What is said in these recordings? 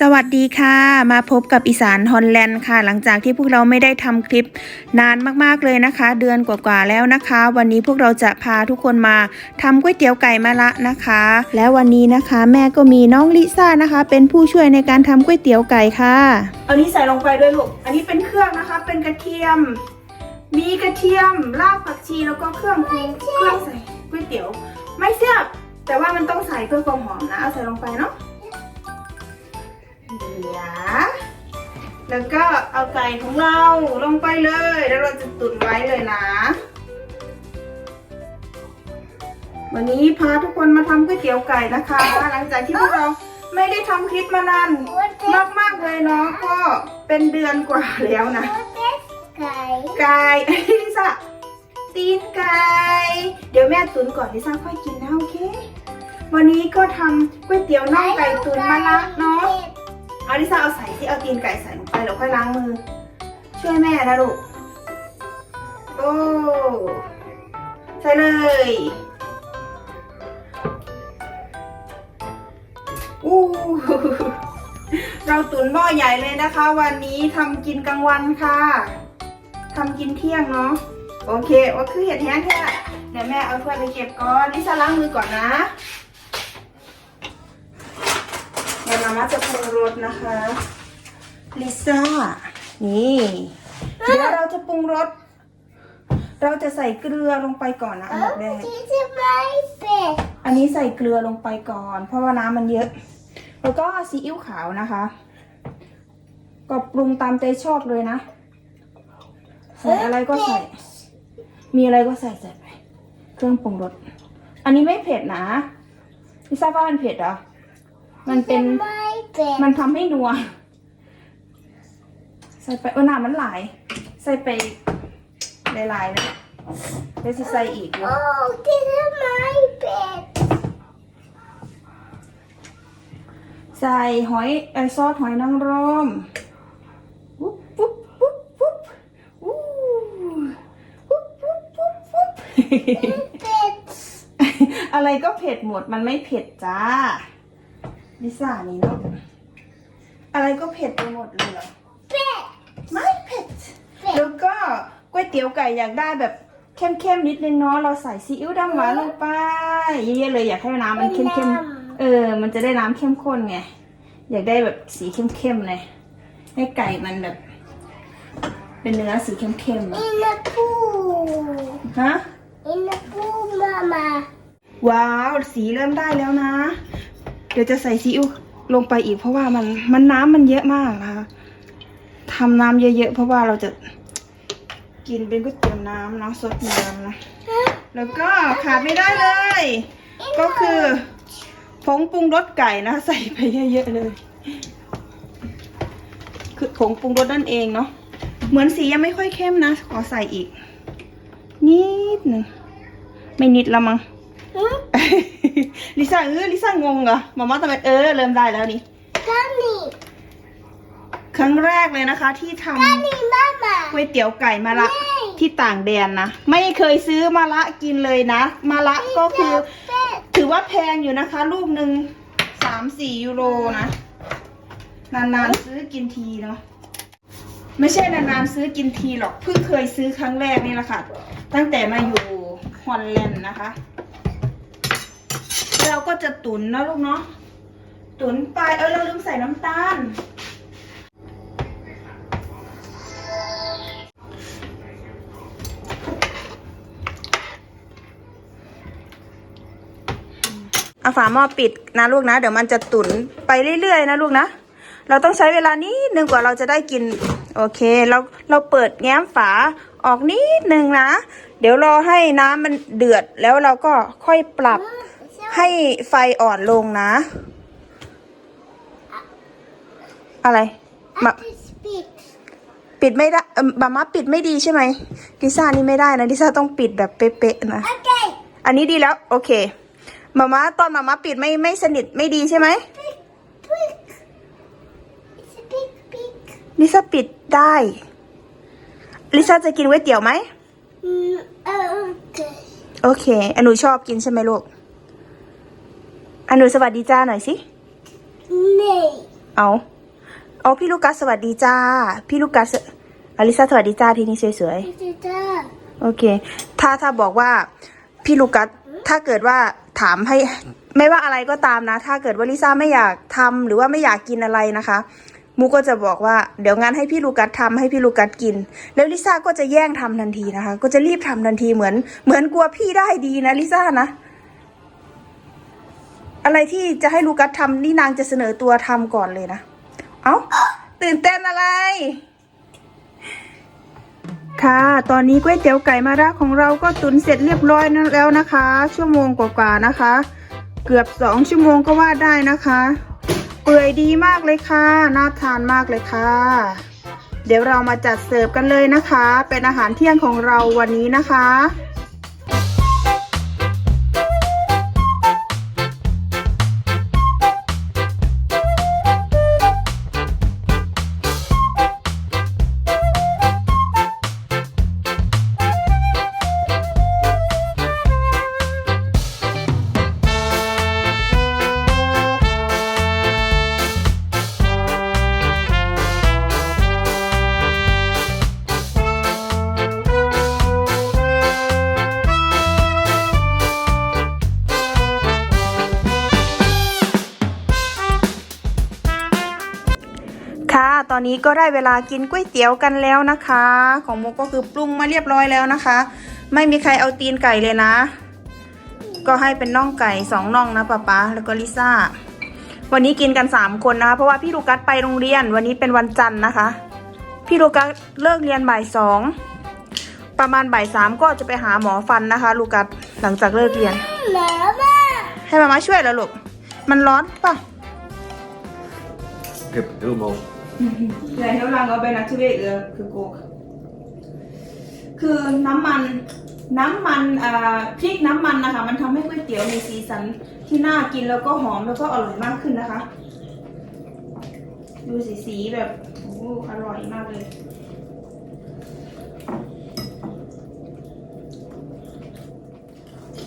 สวัสดีค่ะ มาพบกับอีสานฮอลแลนด์ค่ะ หลังจากที่พวกเราไม่ได้ทำคลิปนานมากๆเลยนะคะ เดือนกว่าๆแล้วนะคะ วันนี้พวกเราจะพาทุกคนมาทำก๋วยเตี๋ยวไก่มะละนะคะ แล้ววันนี้นะคะแม่ก็มีน้องลิซ่านะคะ เป็นผู้ช่วยในการทำก๋วยเตี๋ยวไก่ค่ะเอานี้ใส่ลงไปด้วยลูกอันนี้เป็นเครื่องนะคะ เป็นกระเทียม มีกระเทียมรากผักชีแล้วก็เครื่องปรุงเครื่องใส่ก๋วยเตี๋ยว ไม่เสียบแต่ว่ามันต้องใส่เพื่อความหอมนะเอาใส่ลงไปเนาะ เหลือ แล้วก็เอาไก่ของเราลงไปเลย แล้วเราจะตุ๋นไว้เลยนะ วันนี้พาทุกคนมาทำก๋วยเตี๋ยวไก่นะคะ หลังจากที่พวกเราไม่ได้ทำคลิปมานานมากๆเลยเนาะก็เป็นเดือนกว่าแล้วนะ ไก่ไก่ลิซ่าตีนไก่เดี๋ยวแม่ตุ๋นก่อนลิซ่าค่อยกินนะโอเควันนี้ก็ทำก๋วยเตี๋ยวน่องไก่ตุ๋นมะละเนาะ อาลิซาเอาใส่ที่เอาตีนไก่ใส่ลงไปแล้วค่อยล้างมือ ช่วยแม่นะลูก โอ้ใส่เลยอู้เราตุ๋นหม้อใหญ่เลยนะคะ วันนี้ทำกินกลางวันค่ะทำกินเที่ยงเนาะโอเคว่าคือเห็ดแห้งแท้เดี๋ยวแม่เอาถ้วยไปเก็บก่อนลิซ่าล้างมือก่อนนะ เดี๋ยว มาม่าจะปรุงรสนะคะลิซ่านี่เดี๋ยวเราจะปรุงรสเราจะใส่เกลือลงไปก่อนนะอันดับแรกที่จะไม่เป็ดอันนี้ใส่เกลือลงไปก่อน เพราะว่าน้ำมันเยอะ แล้วก็ซีอิ๊วขาวนะคะ ก็ปรุงตามใจชอบเลยนะใส่อะไรก็ใส่ มีอะไรก็ใส่ใส่ไป เครื่องปรุงรส อันนี้ไม่เผ็ดนะลิซ่าว่ามันเผ็ดเหรอ มันเป็น ไม่เป็ดมันทำให้นัว ใส่ไปเออหนามันหลาย ใส่ไปหลายๆเลยเดี๋ยวจะใส่อีกเนโอ้อะที่จะไม่เป็ดใส่หอยไอซอสหอยนางรมวุ๊บวุ๊บวุ๊บวุ๊บวู้วุ๊บวุ๊บวุ๊บวุ๊บ เป็ดอะไรก็เผ็ดหมด มันไม่เผ็ดจ้า ลิซ่านี่เนาะอะไรก็เผ็ดไปหมดเลยเหรอเป็ดไม่เผ็ด แล้วก็ก๋วยเตี๋ยวไก่อยากได้แบบเข้มๆนิดนึงเนาะเราใส่ซีอิ๊วดำหวานลงไปเยอะๆเลยอยากให้น้ำมันเข้มๆเออ มันจะได้น้ำเข้มข้นไงอยากได้แบบสีเข้มๆเลยให้ไก่มันแบบ เป็นเนื้อสีเข้มๆอะอินาปูฮะอินาปูมามาว้าว สีเริ่มได้แล้วนะเดี๋ยวจะใส่ซีอิ๊วลงไปอีกเพราะว่ามันมันน้ำมันเยอะมากนะคะทำน้ำเยอะๆเพราะว่าเราจะกินเป็นก๋วยเตี๋ยวน้ำเนาะสดน้ำนะแล้วก็ขาดไม่ได้เลย ก็คือผงปรุงรสไก่นะใส่ไปเยอะๆเลย คือผงปรุงรสนั่นเองเนาะเหมือนสียังไม่ค่อยเข้มนะ ขอใส่อีก นิดหนึ่งไม่นิดละมั้ง ลิซ่าเออลิซ่างงเหรอมาม่าทำไมเออเริ่มได้แล้วนี่กานี่ครั้งแรกเลยนะคะ ที่ทำกานี่มามาก๋วยเตี๋ยวไก่มะละเย้ที่ต่างแดนนะ ไม่เคยซื้อมะละกินเลยนะมะละก็คือเป็ดถือว่าแพงอยู่นะคะ ลูกหนึ่งสามสี่ยูโรนะ นานๆซื้อกินทีเนาะไม่ใช่นานๆซื้อกินทีหรอกเพิ่งเคยซื้อครั้งแรกนี่แหละค่ะ ตั้งแต่มาอยู่ฮอลแลนด์นะคะแล้ว เราก็จะตุ๋นนะลูกเนาะตุ๋นไปเออเราลืมใส่น้ำตาล เอาฝาหม้อปิดนะลูกนะ เดี๋ยวมันจะตุ๋นไปเรื่อยๆนะลูกนะ เราต้องใช้เวลานิดนึงกว่าเราจะได้กิน โอเค เราเราเปิดแง้มฝาออกนิดนึงนะ เดี๋ยวรอให้น้ำมันเดือดแล้วเราก็ค่อยปรับ ให้ไฟอ่อนลงนะ อะไรมาอาทิสปิดปิดไม่ได้เออบามาปิดไม่ดีใช่ไหมลิซ่านี่ไม่ได้นะลิซ่าต้องปิดแบบเป๊ะๆนะโอเคอันนี้ดีแล้ว โอเคมาม่าตอนมาม่าปิดไม่ไม่สนิทไม่ดีใช่ไหมปิดปิดสปิดปิดลิซ่าปิดได้ลิซ่าจะกินก๋วยเตี๋ยวไหมอืมโอเค โอเคอันหนูชอบกินใช่ไหมลูก อันหนูสวัสดีจ้าหน่อยสิ นี่เอาเอาพี่ลูกัสสวัสดีจ้า พี่ลูกัสอลิซาสวัสดีจ้าทีนี้สวยๆ It's a dog. โอเค ถ้าถ้าบอกว่าพี่ลูกัสถ้าเกิดว่าถามให้ ไม่ว่าอะไรก็ตามนะ ถ้าเกิดว่าลิซ่าไม่อยากทำหรือว่าไม่อยากกินอะไรนะคะ มูก็จะบอกว่าเดี๋ยวงั้นให้พี่ลูกัสทำให้พี่ลูกัสกิน แล้วลิซ่าก็จะแย่งทำทันทีนะคะ ก็จะรีบทำทันทีเหมือน เหมือนกลัวพี่ได้ดีนะลิซ่านะ อะไรที่จะให้ลูกัสทำนี่นางจะเสนอตัวทำก่อนเลยนะ เอ้า ตื่นเต้นอะไร ค่ะ ตอนนี้ก๋วยเตี๋ยวไก่มะระของเราก็ตุนเสร็จเรียบร้อยแล้วนะคะ ชั่วโมงกว่าๆนะคะ เกือบสองชั่วโมงก็ว่าได้นะคะ เปื่อยดีมากเลยค่ะ น่าทานมากเลยค่ะ เดี๋ยวเรามาจัดเสิร์ฟกันเลยนะคะ เป็นอาหารเที่ยงของเราวันนี้นะคะ อนนี้ก็ได้เวลากินก๋วยเตี๋ยวกันแล้วนะคะ ของโมก็คือปรุงมาเรียบร้อยแล้วนะคะ ไม่มีใครเอาตีนไก่เลยนะ ก็ให้เป็นน่องไก่สองน่องนะป๊าป๊าแล้วก็ลิซ่า วันนี้กินกันสามคนนะคะ เพราะว่าพี่ลูกัสไปโรงเรียนวันนี้เป็นวันจันทร์นะคะ พี่ลูกัสเลิกเรียนบ่ายสองประมาณบ่ายสามก็จะไปหาหมอฟันนะคะ ลูกัสหลังจากเลิกเรียน ให้มามาช่วยแล้วลูกมันร้อนป่ะ Ik heb helemaal ใหญ่เท่ารังเอาไปนักชีวิตเออคือโกคือน้ำมันน้ำมันอ่าพริกน้ำมันนะคะ มันทำให้ก๋วยเตี๋ยวมีสีสันที่น่ากินแล้วก็หอมแล้วก็อร่อยมากขึ้นนะคะ ดูสีสีแบบโอ้อร่อยมากเลย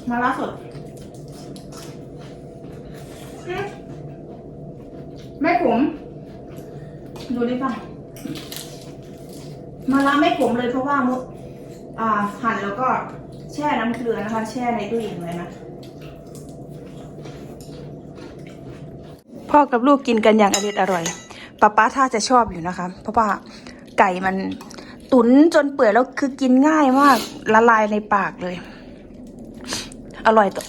มาล่าสด ไม่ขม ดูดิป่ะมาลาไม่ขมเลยเพราะว่ามุอ่าหั่นแล้วก็แช่น้ำเกลือนะคะ แช่ในตู้เย็นไว้นะพ่อกับลูกกินกันอย่างอร่อยอร่อยป้าป้าถ้าจะชอบอยู่นะคะ เพราะว่าไก่มันตุ๋นจนเปื่อยแล้วคือกินง่ายมากละลายในปากเลย อร่อยตัว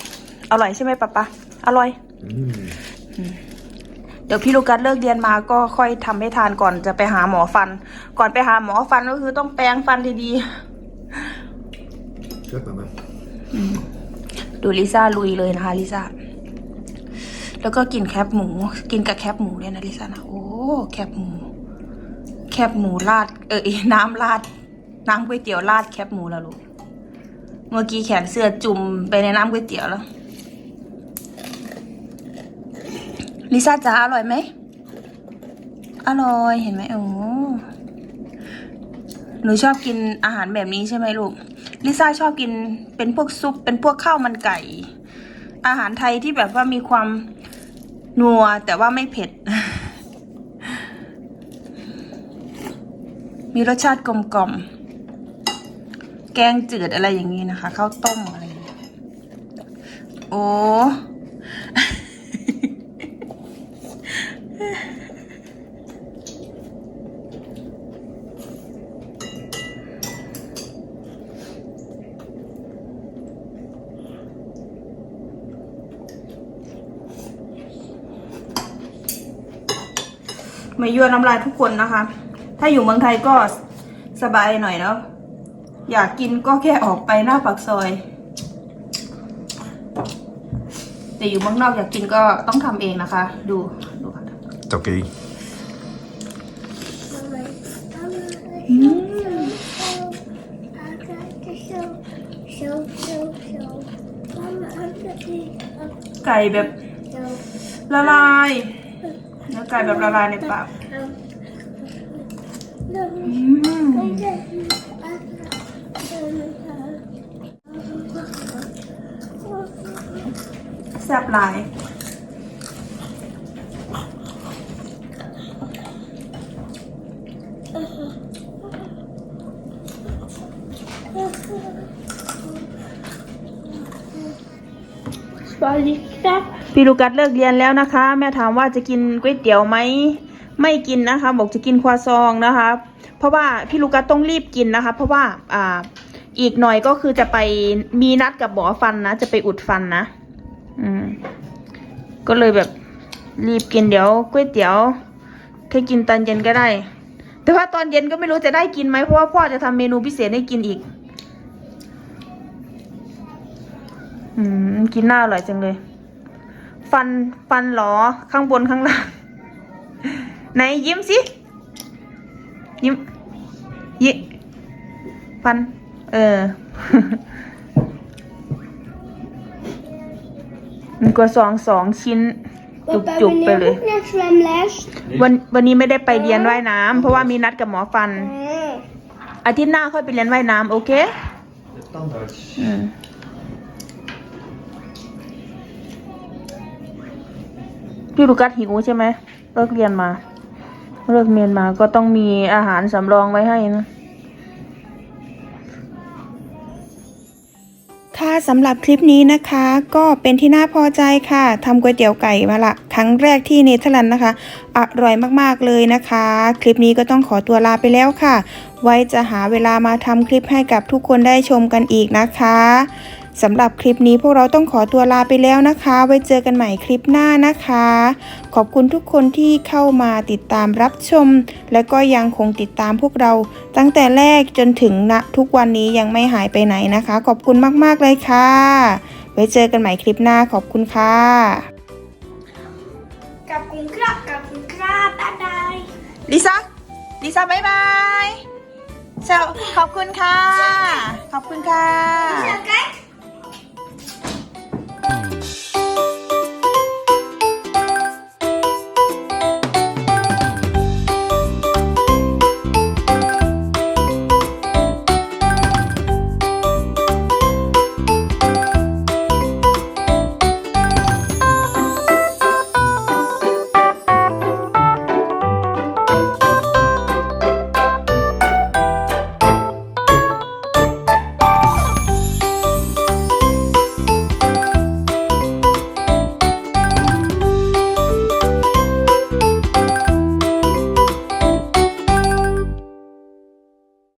อร่อยใช่ไหมป้าป้าอร่อยเดี๋ยวพี่ลูกัสเลิกเรียนมาก็ค่อยทำให้ทานก่อนจะไปหาหมอฟัน ก่อนไปหาหมอฟันก็คือต้องแปรงฟันดี Zet maar maar. ๆดูลิซ่าลุยเลยนะคะลิซ่าแล้วก็กินแคบหมู กินกับแคบหมูเนี่ยนะลิซ่านะโอ้แคบหมู แคบหมูราด เออน้ำราดน้ำก๋วยเตี๋ยวราดแคบหมูแล้วลูกเมื่อกี้แขนเสื้อจุ่มไปในน้ำก๋วยเตี๋ยวแล้ว ลิซ่าจ๋าอร่อยไหม อร่อยเห็นไหมโอ้หนูชอบกินอาหารแบบนี้ใช่ไหมลูก ลิซ่าชอบกินเป็นพวกซุป เป็นพวกข้าวมันไก่ อาหารไทยที่แบบว่ามีความนัวแต่ว่าไม่เผ็ด มีรสชาติกลมกล่อม แกงจืดอะไรอย่างนี้นะคะข้าวต้มอะไรอย่างนี้โอ้ มายั่วน้ำลายทุกคนนะคะ ถ้าอยู่เมืองไทยก็สบายหน่อยแล้วอยากกินก็แค่ออกไปหน้าปากซอย แต่อยู่เมืองนอกอยากกินก็ต้องทำเองนะคะ ดูดูค่ะ Het oké. Show, show, show. Mama, I'm gonna ไก่แบบ show. ละลาย เนื้อไก่แบบละลายในปากอืมแซ่บหลาย Ska lyfta. พี่ลูกัสเลิกเรียนแล้วนะคะ แม่ถามว่าจะกินก๋วยเตี๋ยวไหมไม่กินนะคะ บอกจะกินควาซองนะคะ เพราะว่าพี่ลูกัสต้องรีบกินนะคะ เพราะว่าอ่าอีกหน่อยก็คือจะไปมีนัดกับหมอฟันนะ จะไปอุดฟันนะอืมก็เลยแบบรีบกินเดี๋ยวก๋วยเตี๋ยวถ้ากินตอนเย็นก็ได้ แต่ว่าตอนเย็นก็ไม่รู้จะได้กินไหมเพราะว่าพ่อจะทำเมนูพิเศษให้กินอีก อืมกินหน้าอร่อยจังเลย ฟันฟันหรอข้างบนข้างล่าง ไหนยิ้มสิ ยิ้มยิ้มฟัน เออ มันก็สองสองชิ้น จุก Pappa, จุก vill ไป ni เลย ha framläs? วันวันนี้ไม่ได้ไปเรียนว่ายน้ำเพราะว่ามีนัดกับหมอฟัน Mm. อาทิตย์หน้าค่อยไปเรียนว่ายน้ำโอเค Standard. อืม พี่ลูกัสหิวใช่ไหมเลิกเรียนมา เลิกเรียนมาก็ต้องมีอาหารสำรองไว้ให้นะค่ะสำหรับคลิปนี้นะคะก็เป็นที่น่าพอใจค่ะทำก๋วยเตี๋ยวไก่มาละครั้งแรกที่เนเธอร์แลนด์นะคะ อร่อยมากๆเลยนะคะ คลิปนี้ก็ต้องขอตัวลาไปแล้วค่ะ ไว้จะหาเวลามาทำคลิปให้กับทุกคนได้ชมกันอีกนะคะ สำหรับคลิปนี้พวกเราต้องขอตัวลาไปแล้วนะคะ ไว้เจอกันใหม่คลิปหน้านะคะ ขอบคุณทุกคนที่เข้ามาติดตามรับชม และก็ยังคงติดตามพวกเรา ตั้งแต่แรกจนถึงณทุกวันนี้ยังไม่หายไปไหนนะคะ ขอบคุณมากๆเลยค่ะ ไว้เจอกันใหม่คลิปหน้าขอบคุณค่ะกับคุณครับกับคุณครับบ๊ายบายลิซ่าลิซ่าบายบายเซลขอบคุณค่ะ ขอบคุณค่ะแล้วก็